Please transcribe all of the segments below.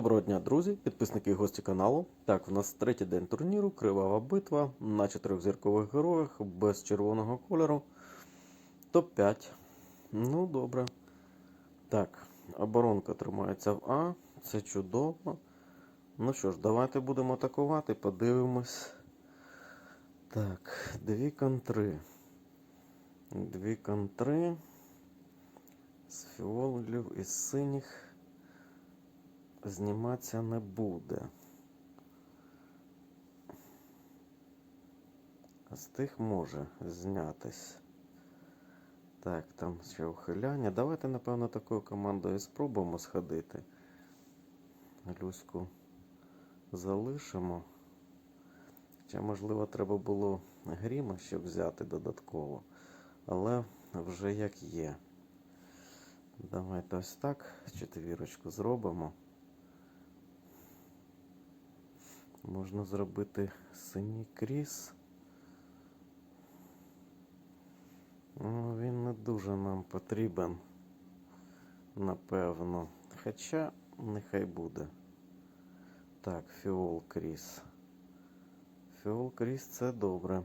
Доброго дня, друзі, підписники і гості каналу. Так, в нас третій день турніру, кривава битва на чотирьохзіркових героях без червоного кольору. Топ-5. Ну, добре. Так, оборонка тримається в А. Це чудово. Ну що ж, давайте будемо атакувати, подивимось. Так, дві контри. Дві контри. З фіолів і синіх зніматися не буде. З тих може знятись. Так, там ще ухиляння. Давайте, напевно, такою командою спробуємо сходити. Люську залишимо. Хоча, можливо, треба було гріма ще взяти додатково. Але вже як є. Давайте ось так четвірочку зробимо. Можна зробити синій кріс. Ну, він не дуже нам потрібен, напевно. Хоча нехай буде. Так, фіол кріс. Фіол кріс це добре.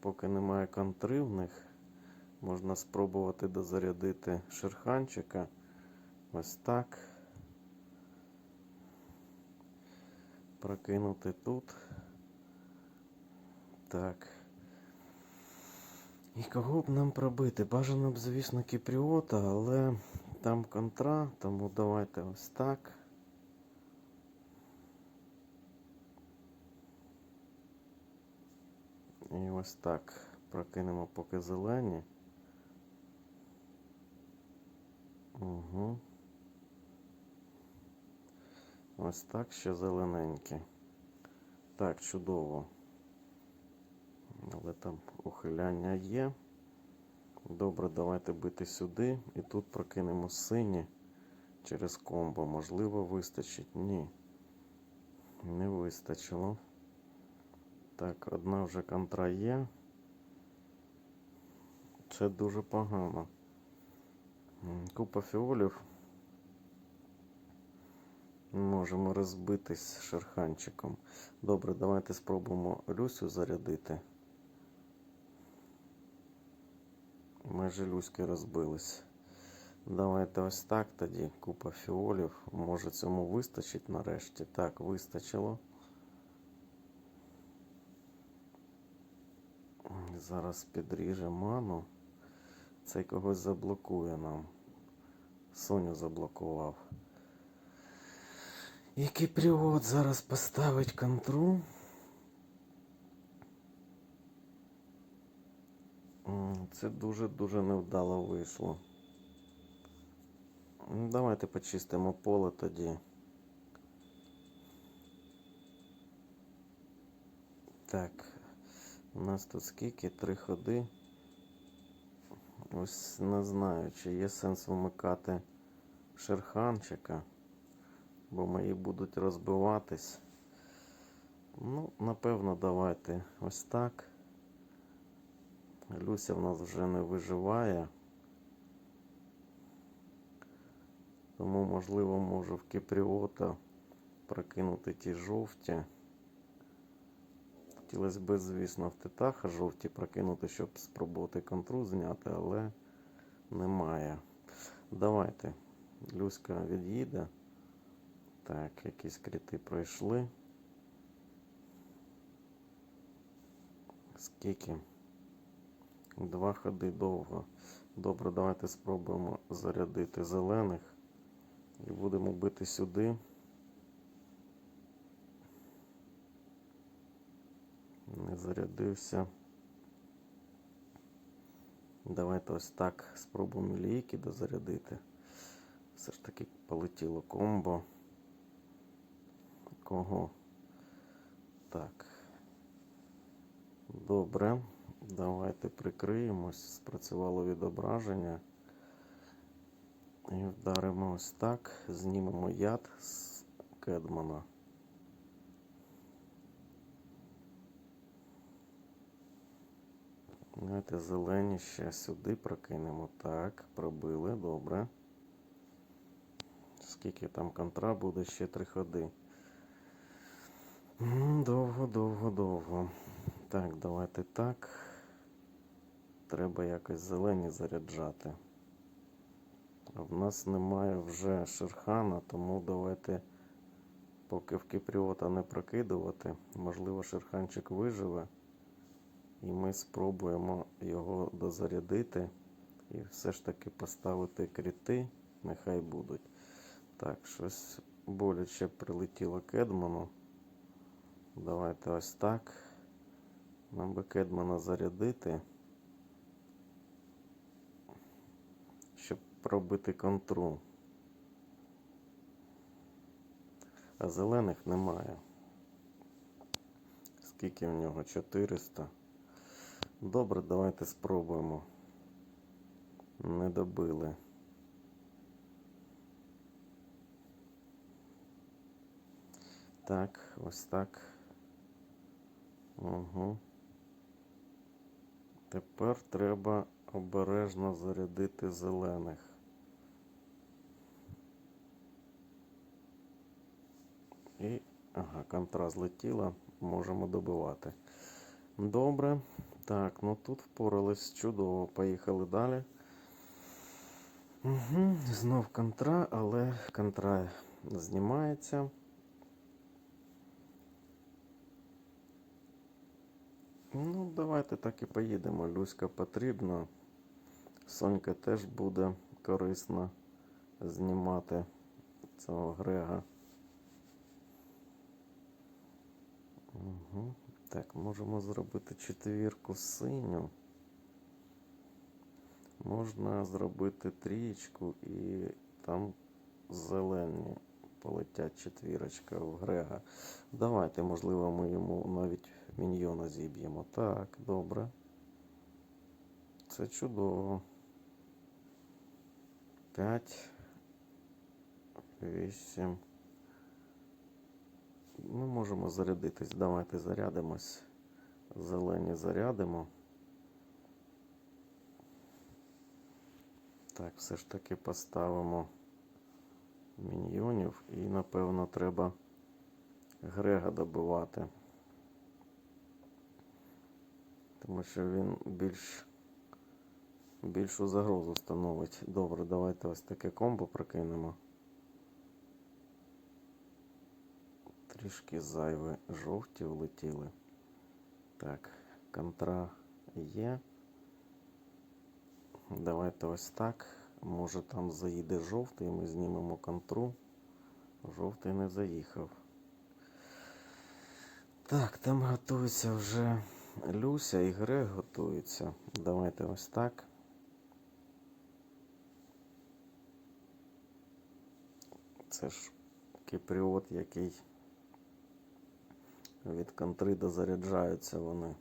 Поки немає контри в них, можна спробувати дозарядити шерханчика. Ось так. Прокинути тут. Так. І кого б нам пробити? Бажано б, звісно, кіпріота, але там контра, тому давайте ось так. І ось так прокинемо поки зелені. Угу. Ось так ще зелененькі. Так, чудово. Але там ухиляння є. Добре, давайте бити сюди. І тут прокинемо сині через комбо. Можливо, вистачить. Ні. Не вистачило. Так, одна вже контра є. Це дуже погано. Купа фіолів. Можемо розбитись шерханчиком. Добре, давайте спробуємо Люсю зарядити. Майже Люськи розбились. Давайте ось так тоді. Купа фіолів. Може цьому вистачить нарешті. Так, вистачило. Зараз підріже ману. Цей когось заблокує нам. Соню заблокував. І Кіпріот зараз поставить контру. Це дуже-дуже невдало вийшло. Давайте почистимо поле тоді. Так, у нас тут скільки? Три ходи. Ось не знаю, чи є сенс вмикати шерханчика бо мої будуть розбиватись. Ну, напевно, давайте ось так. Люся в нас вже не виживає. Тому, можливо, можу в Кіпріота прокинути ті жовті. Хотілося б, звісно, в титаха жовті прокинути, щоб спробувати контру зняти, але немає. Давайте. Люська від'їде. Так, якісь крити пройшли. Скільки? Два ходи довго. Добре, давайте спробуємо зарядити зелених. І будемо бити сюди. Не зарядився. Давайте ось так спробуємо лійки дозарядити. Все ж таки полетіло комбо кого. Так. Добре. Давайте прикриємось. Спрацювало відображення. І вдаримо ось так. Знімемо яд з Кедмана. Давайте зелені ще сюди прокинемо. Так, пробили, добре. Скільки там контра буде, ще три ходи. Довго, довго, довго. Так, давайте так. Треба якось зелені заряджати. В нас немає вже шерхана, тому давайте, поки в кіпріота не прокидувати, можливо, шерханчик виживе. І ми спробуємо його дозарядити і все ж таки поставити кріти, нехай будуть. Так, щось боляче прилетіло Кедману. Давайте ось так. Нам би Кедмана зарядити. Щоб пробити контру. А зелених немає. Скільки в нього? 400. Добре, давайте спробуємо. Не добили. Так, ось так. Угу. Тепер треба обережно зарядити зелених. І, ага, контра злетіла, можемо добивати. Добре. Так, ну тут впорались чудово. Поїхали далі. Угу, знов контра, але контра знімається. Ну, давайте так і поїдемо. Люська потрібна. Сонька теж буде корисно знімати цього Грега. Угу. Так, можемо зробити четвірку синю. Можна зробити трієчку і там зелені полетять четвірочка в Грега. Давайте, можливо, ми йому навіть міньйона зіб'ємо. Так, добре. Це чудово. 5. 8. Ми можемо зарядитись. Давайте зарядимось. Зелені зарядимо. Так, все ж таки поставимо міньйонів і, напевно, треба Грега добивати. Тому що він більш більшу загрозу становить. Добре, давайте ось таке комбо прокинемо. Трішки зайві жовті влетіли. Так, контра є. Давайте ось так. Може там заїде жовтий, ми знімемо контру. Жовтий не заїхав. Так, там готується вже Люся і Грег готуються. Давайте ось так. Це ж кіпріот, який від контри дозаряджаються вони.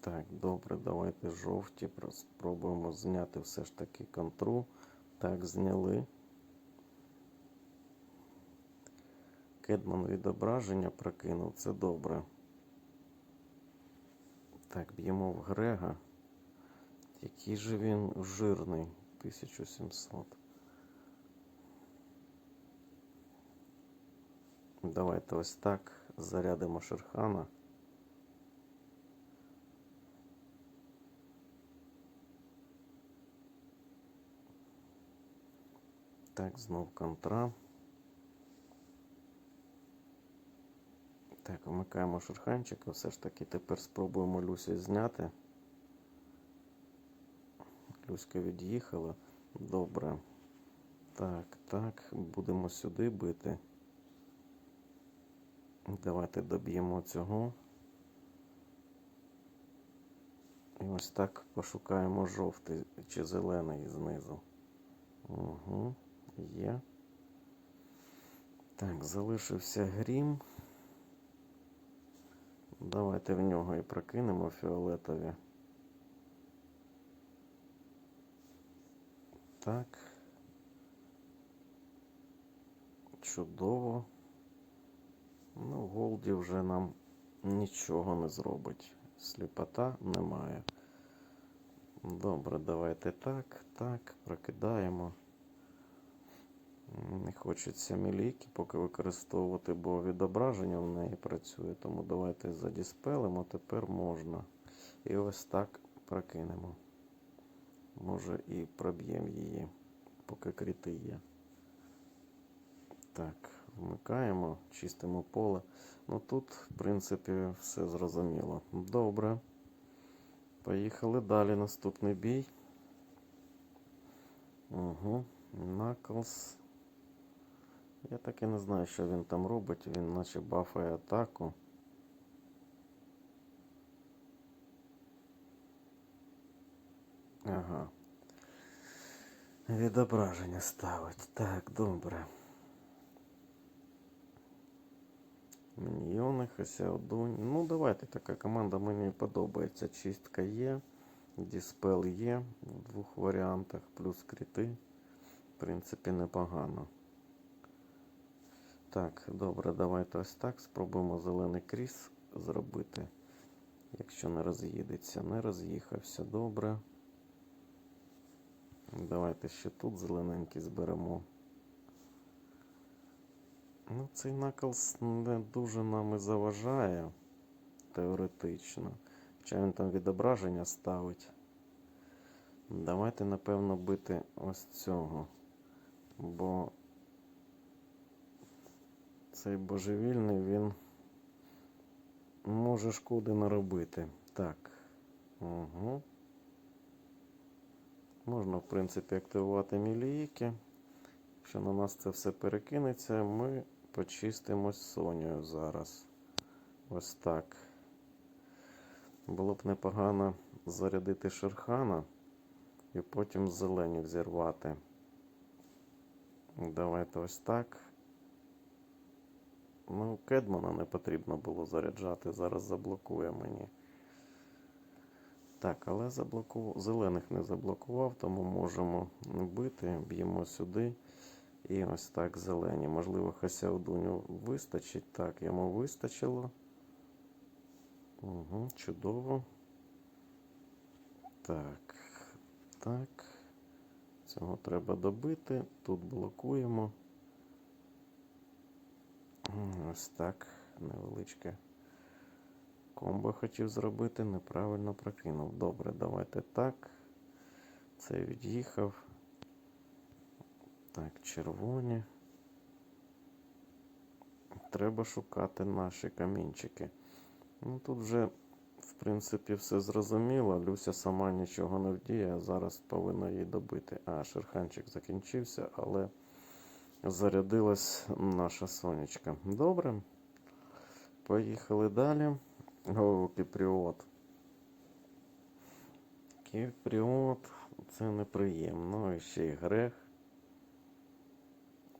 Так, добре, давайте жовті. Спробуємо зняти все ж таки контру. Так, зняли. Кедман відображення прокинув, це добре. Так, б'ємо в Грега. Який же він жирний. 1700. Давайте ось так. Зарядимо Шерхана. Так, знов контра. Так, вмикаємо шерханчика. Все ж таки тепер спробуємо Люсі зняти. Люська від'їхала. Добре. Так, так, будемо сюди бити. Давайте доб'ємо цього. І ось так пошукаємо жовтий чи зелений знизу. Угу, є. Так, залишився грім. Давайте в нього і прокинемо фіолетові. Так. Чудово. Ну, Голді вже нам нічого не зробить. Сліпота немає. Добре, давайте так, так, прокидаємо. Не хочеться міліки поки використовувати, бо відображення в неї працює. Тому давайте задіспелимо, тепер можна. І ось так прокинемо. Може і проб'ємо її, поки кріти є. Так, вмикаємо, чистимо поле. Ну тут, в принципі, все зрозуміло. Добре. Поїхали далі. Наступний бій. Угу. Наклз. Я так і не знаю, що він там робить. Він наче бафає атаку. Ага. Відображення ставить. Так, добре. Міньйони, Хасяодунь. Ну, давайте така команда мені подобається. Чистка є, Діспел є в двох варіантах, плюс кріти. В принципі, непогано. Так, добре, давайте ось так. Спробуємо зелений кріс зробити. Якщо не роз'їдеться, не роз'їхався, добре. Давайте ще тут зелененький зберемо. Ну, цей наклз не дуже нам і заважає теоретично. Хоча він там відображення ставить. Давайте, напевно, бити ось цього. Бо цей божевільний він може шкоди наробити. Так. Угу. Можна, в принципі, активувати мілійки. Якщо на нас це все перекинеться, ми почистимось Сонею зараз. Ось так. Було б непогано зарядити Шерхана і потім зелені взірвати. Давайте ось так. Ну, Кедмана не потрібно було заряджати, зараз заблокує мені. Так, але заблокував, зелених не заблокував, тому можемо бити, б'ємо сюди. І ось так зелені. Можливо, Хасяудуню вистачить. Так, йому вистачило. Угу, Чудово. Так. Так. Цього треба добити. Тут блокуємо. Ось так. Невеличке. Комбо хотів зробити, неправильно прокинув. Добре, давайте так. Це від'їхав. Так, червоні. Треба шукати наші камінчики. Ну тут вже, в принципі, все зрозуміло. Люся сама нічого не вдіє, зараз повинна її добити. А, шерханчик закінчився, але зарядилась наша сонечка. Добре. Поїхали далі. О, кіпріот. Кіпріот, це неприємно. І ще й грех.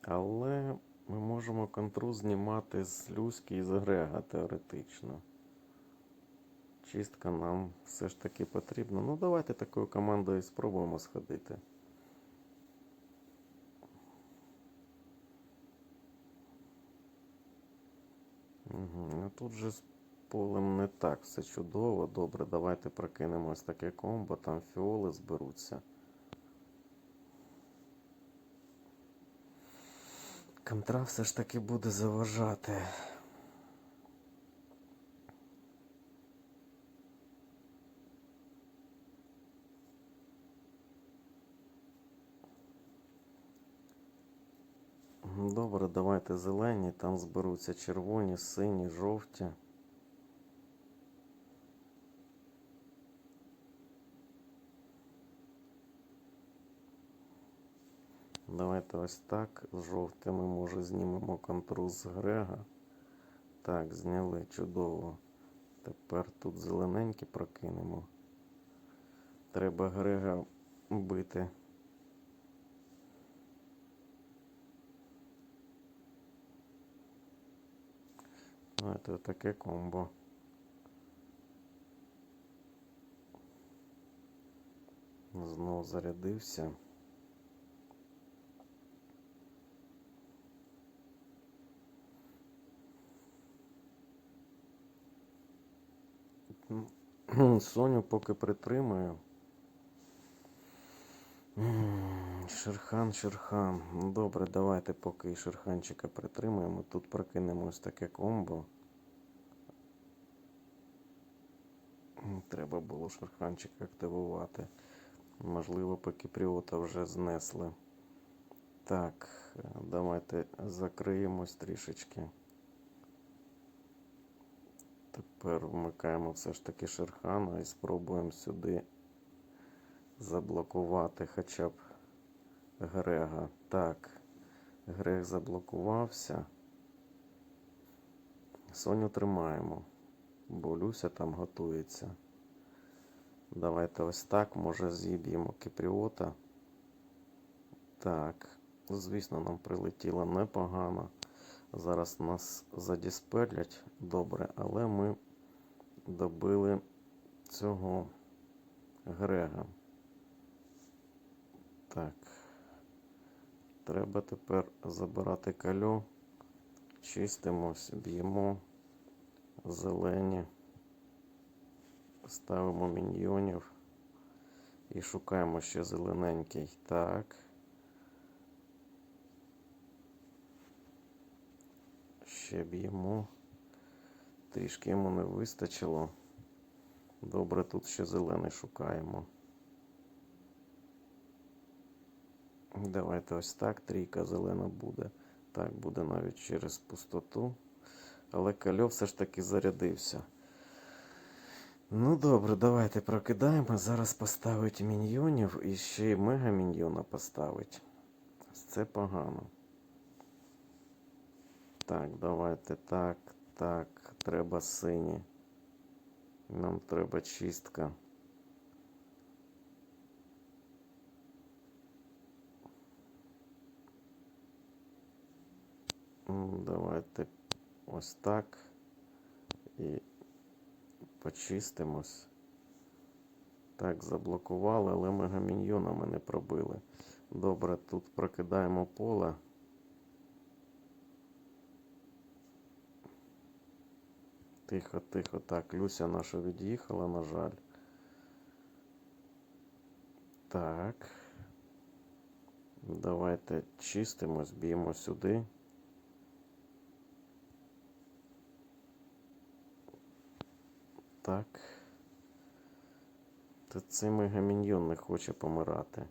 Але ми можемо контру знімати з Люськи і з Грега теоретично. Чистка нам все ж таки потрібна. Ну, давайте такою командою спробуємо сходити. Угу. Тут же з полем не так все чудово. Добре, давайте прокинемо ось таке комбо, там фіоли зберуться. Контра все ж таки буде заважати. Добре, давайте зелені, там зберуться червоні, сині, жовті. Давайте ось так. З жовтими, може, знімемо контру з Грега. Так, зняли чудово. Тепер тут зелененькі прокинемо. Треба Грега бити. Давайте таке комбо. Знову зарядився. Соню поки притримую. Шерхан, Шерхан. Добре, давайте поки Шерханчика притримаємо. Тут прокинемо ось таке комбо. Треба було Шерханчика активувати. Можливо, поки Пріота вже знесли. Так, давайте закриємось трішечки. Тепер вмикаємо все ж таки Шерхана і спробуємо сюди заблокувати хоча б Грега. Так, Грег заблокувався. Соню тримаємо, бо Люся там готується. Давайте ось так, може зіб'ємо Кіпріота. Так, звісно, нам прилетіло непогано. Зараз нас задіспелять добре, але ми добили цього Грега. Так. Треба тепер забирати кальо. Чистимось, б'ємо зелені. Ставимо міньйонів. І шукаємо ще зелененький. Так. Ще б'ємо. Трішки йому не вистачило. Добре, тут ще зелений шукаємо. Давайте ось так. Трійка зелена буде. Так, буде навіть через пустоту. Але кальо все ж таки зарядився. Ну добре, давайте прокидаємо. Зараз поставить міньйонів і ще й мега міньйона поставить. Це погано. Так, давайте так, так. Треба сині. Нам треба чистка. Давайте ось так. І почистимось. Так, заблокували, але мегаміньйонами не пробили. Добре, тут прокидаємо поле. Тихо, тихо. Так, Люся наша від'їхала, на жаль. Так. Давайте чистимось, б'ємо сюди. Так. Та цей мегаміньйон не хоче помирати.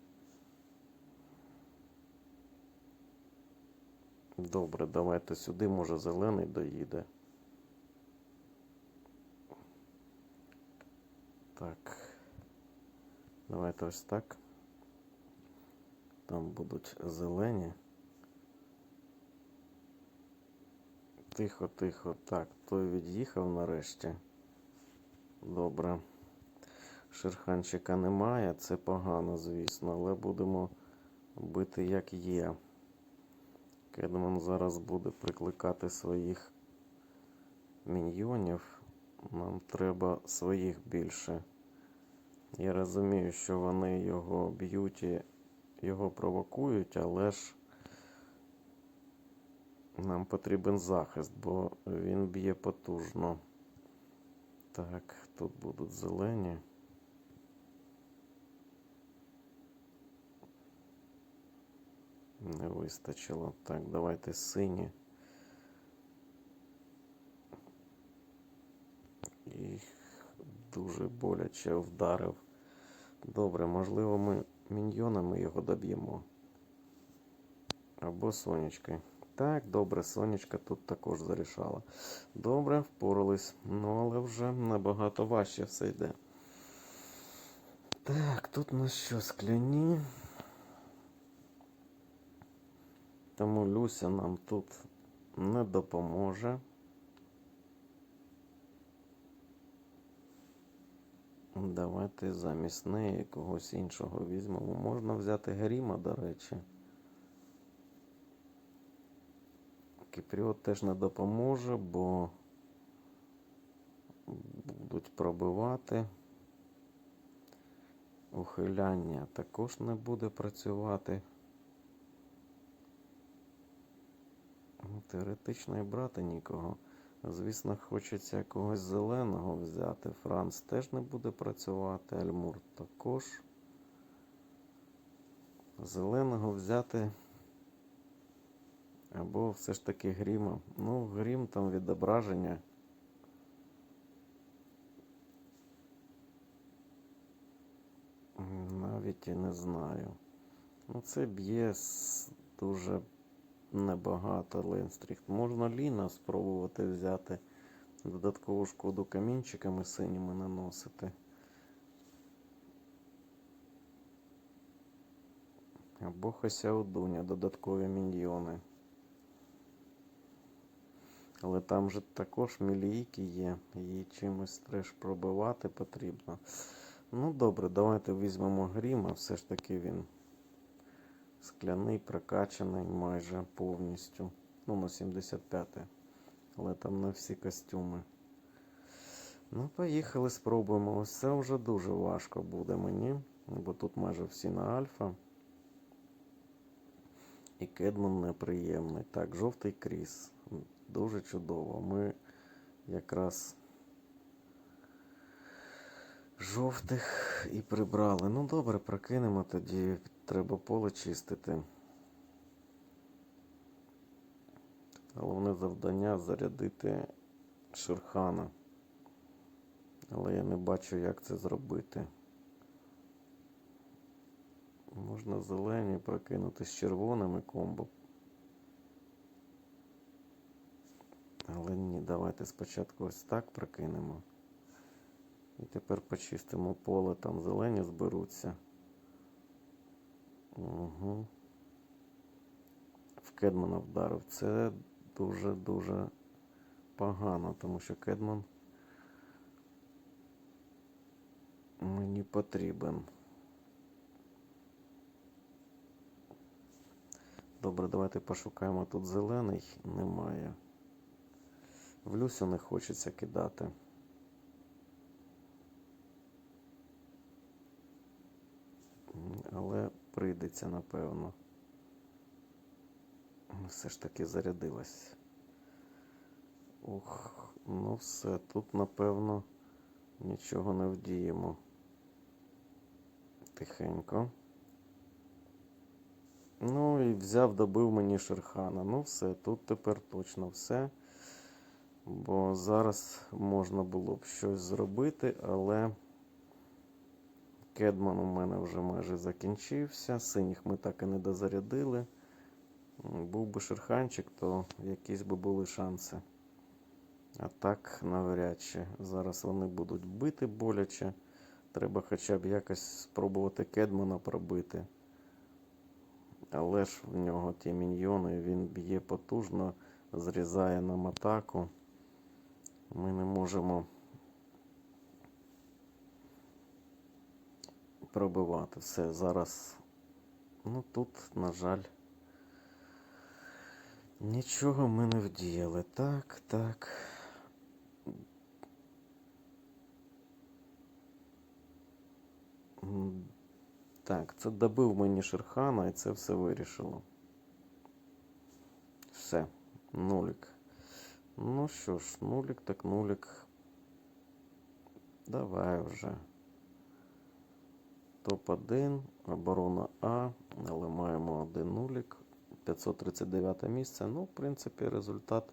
Добре, давайте сюди, може, зелений доїде. Так. Давайте ось так. Там будуть зелені. Тихо, тихо. Так, той від'їхав нарешті. Добре. Шерханчика немає, це погано, звісно, але будемо бити як є. Кедман зараз буде прикликати своїх міньйонів. Нам треба своїх більше. Я розумію, що вони його б'ють і його провокують, але ж нам потрібен захист, бо він б'є потужно. Так, тут будуть зелені. Не вистачило. Так, давайте сині. Їх дуже боляче вдарив. Добре, можливо, ми міньйонами його доб'ємо. Або сонячкою. Так, добре, сонечка тут також зарішала. Добре, впорались. Ну, але вже набагато важче все йде. Так, тут у нас що, скляні. Тому Люся нам тут не допоможе. Давайте замість неї когось іншого візьмемо. Можна взяти Гріма, до речі. Кіпріот теж не допоможе, бо будуть пробивати. Ухиляння також не буде працювати. Теоретично і брати нікого. Звісно, хочеться когось зеленого взяти. Франц теж не буде працювати, Альмур також. Зеленого взяти. Або все ж таки гріма. Ну, грім там відображення. Навіть і не знаю. Ну, це б'є дуже небагато Ленстріхт. Можна Ліна спробувати взяти. Додаткову шкоду камінчиками синіми наносити. Або Хасяудуня, додаткові міньйони. Але там же також мілійки є, її чимось треш пробивати потрібно. Ну добре, давайте візьмемо гріма, все ж таки він скляний, прокачаний майже повністю. Ну, на 75 але там не всі костюми. Ну, поїхали, спробуємо. Ось це вже дуже важко буде мені, бо тут майже всі на альфа. І Кедман неприємний. Так, жовтий кріс. Дуже чудово. Ми якраз жовтих і прибрали. Ну добре, прокинемо тоді. Треба поле чистити. Головне завдання зарядити Шерхана. Але я не бачу, як це зробити. Можна зелені прокинути з червоними комбо. Але ні, давайте спочатку ось так прокинемо. І тепер почистимо поле, там зелені зберуться. Угу. В Кедмана вдарив. Це дуже-дуже погано, тому що Кедман мені потрібен. Добре, давайте пошукаємо тут зелений. Немає. В Люсю не хочеться кидати. Але прийдеться, напевно. Все ж таки зарядилась. Ух, ну все, тут, напевно, нічого не вдіємо. Тихенько. Ну і взяв, добив мені Шерхана. Ну все, тут тепер точно все. Бо зараз можна було б щось зробити, але Кедман у мене вже майже закінчився. Синіх ми так і не дозарядили. Був би шерханчик, то якісь би були шанси. А так навряд чи. Зараз вони будуть бити боляче. Треба хоча б якось спробувати Кедмана пробити. Але ж в нього ті міньйони, він б'є потужно, зрізає нам атаку. Ми не можемо пробивати. Все, зараз. Ну тут, на жаль, нічого ми не вдіяли. Так, так. Так, це добив мені Шерхана і це все вирішило. Все, нулік. Ну що ж, нулік так нулік. Давай вже. Топ-1, оборона А, але маємо один нулік. 539 місце. Ну, в принципі, результат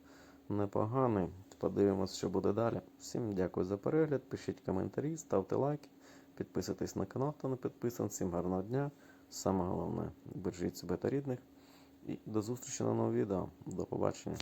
непоганий. Подивимось, що буде далі. Всім дякую за перегляд. Пишіть коментарі, ставте лайки, підписуйтесь на канал, хто не підписаний. Всім гарного дня. Саме головне, бережіть себе та рідних. І до зустрічі на новому відео. До побачення.